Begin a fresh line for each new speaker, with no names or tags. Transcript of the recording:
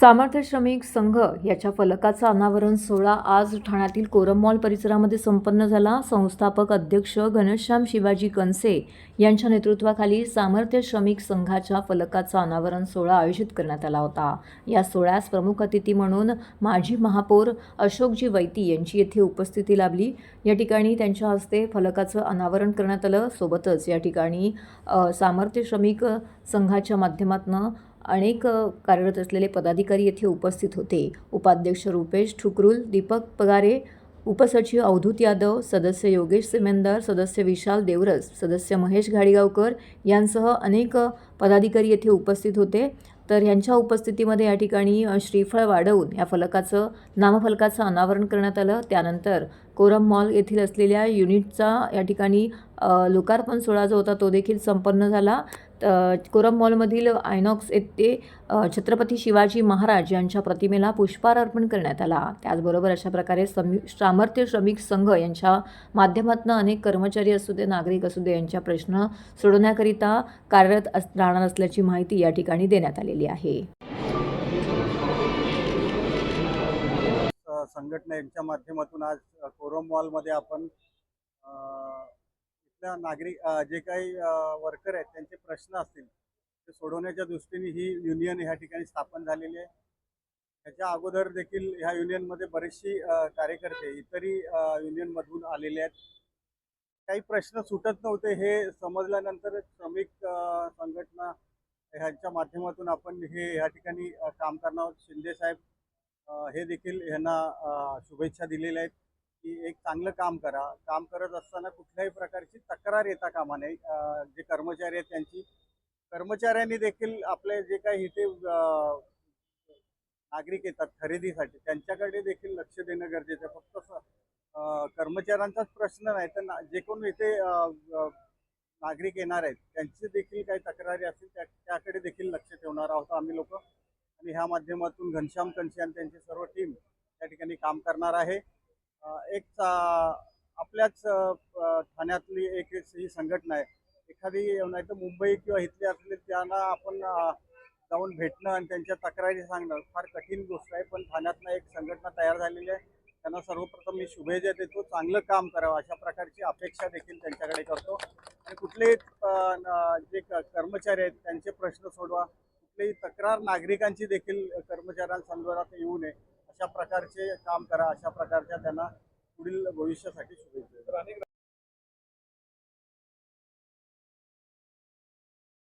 सामर्थ्य श्रमिक संघ याच्या फलकाचा अनावरण सोहळा आज ठाण्यातील कोरम मॉल परिसरामध्ये संपन्न झाला. संस्थापक अध्यक्ष घनश्याम शिवाजी कनसे यांच्या नेतृत्वाखाली सामर्थ्य श्रमिक संघाच्या फलकाचा अनावरण सोहळा आयोजित करण्यात आला होता. या सोहळ्यास प्रमुख अतिथी म्हणून माजी महापौर अशोकजी वैती यांची येथे उपस्थिती लाभली. या ठिकाणी त्यांच्या हस्ते फलकाचं अनावरण करण्यात आलं. सोबतच या ठिकाणी सामर्थ्य श्रमिक संघाच्या माध्यमातून अनेक कार्यरत असलेले पदाधिकारी येथे उपस्थित होते. उपाध्यक्ष रुपेश ठुकरुल दीपक पगारे उपसचिव अवधूत यादव सदस्य योगेश सिमेंदर सदस्य विशाल देवरस सदस्य महेश घाडीगावकर यांसह अनेक पदाधिकारी येथे उपस्थित होते. तर यांच्या उपस्थितीमध्ये या ठिकाणी श्रीफळ वाढवून या फलकाचं नामफलकाचं अनावरण करण्यात आलं. त्यानंतर कोरम मॉल येथील असलेल्या युनिटचा या ठिकाणी लोकार्पण सोहळा जो होता तो देखील संपन्न झाला. कोरम मॉलमधील आयनॉक्स येथे छत्रपती शिवाजी महाराज यांच्या प्रतिमेला पुष्पार अर्पण करण्यात आला. त्याचबरोबर अशा प्रकारे समि सामर्थ्य श्रमिक संघ यांच्या माध्यमातून अनेक कर्मचारी असू दे नागरिक असू दे यांच्या प्रश्न सोडवण्याकरिता कार्यरत अस राहणार असल्याची माहिती या ठिकाणी देण्यात आलेली आहे.
संघटना यांच्या माध्यमातून आज अ, कोरम मॉलमध्ये आपण इथल्या नागरिक जे काही वर्कर आहेत त्यांचे प्रश्न असतील ते सोडवण्याच्या दृष्टीने ही युनियन ह्या ठिकाणी स्थापन झालेली आहे. त्याच्या अगोदर देखील ह्या युनियनमध्ये बरेचशी कार्यकर्ते इतरही युनियनमधून आलेले आहेत. काही प्रश्न सुटत नव्हते हे समजल्यानंतर श्रमिक संघटना ह्यांच्या माध्यमातून आपण हे ह्या ठिकाणी काम करणार आहोत. शिंदे साहेब हे देखील यांना शुभेच्छा दिलेल्या आहेत की एक चांगलं काम करा. काम करत असताना कुठल्याही प्रकारची तक्रार येता कामा नये. जे कर्मचारी आहेत त्यांची कर्मचाऱ्यांनी देखील आपले जे काही इथे नागरिक येतात खरेदीसाठी त्यांच्याकडे देखील लक्ष देणं गरजेचं आहे. फक्त कर्मचाऱ्यांचाच प्रश्न नाही तर ना- जे कोण इथे नागरिक येणार आहेत त्यांची देखील काही तक्रारी असतील त्या त्याकडे देखील लक्ष ठेवणार आहोत आम्ही लोक. आणि ह्या माध्यमातून घनश्याम कनशे आणि त्यांची सर्व टीम त्या ठिकाणी काम करणार आहे. एक चा- आपल्याच ठाण्यातली एक ही संघटना आहे. एखादी नाही तर मुंबई किंवा इथली असले त्यांना आपण जाऊन भेटणं आणि त्यांच्या तक्रारी सांगणं फार कठीण गोष्ट आहे. पण ठाण्यातनं एक संघटना तयार झालेली आहे. त्यांना सर्वप्रथम मी शुभेच्छा देतो. चांगलं काम करावं अशा प्रकारची अपेक्षा देखील त्यांच्याकडे करतो. आणि कुठलेही न- जे क- कर्मचारी आहेत त्यांचे प्रश्न सोडवा. कुठलीही तक्रार नागरिकांची देखील कर्मचाऱ्यांसंदर्भात येऊ नये. अशा प्रकारचे काम करा अशा प्रकारच्या त्यांना पुढील भविष्यासाठी शुभेच्छा.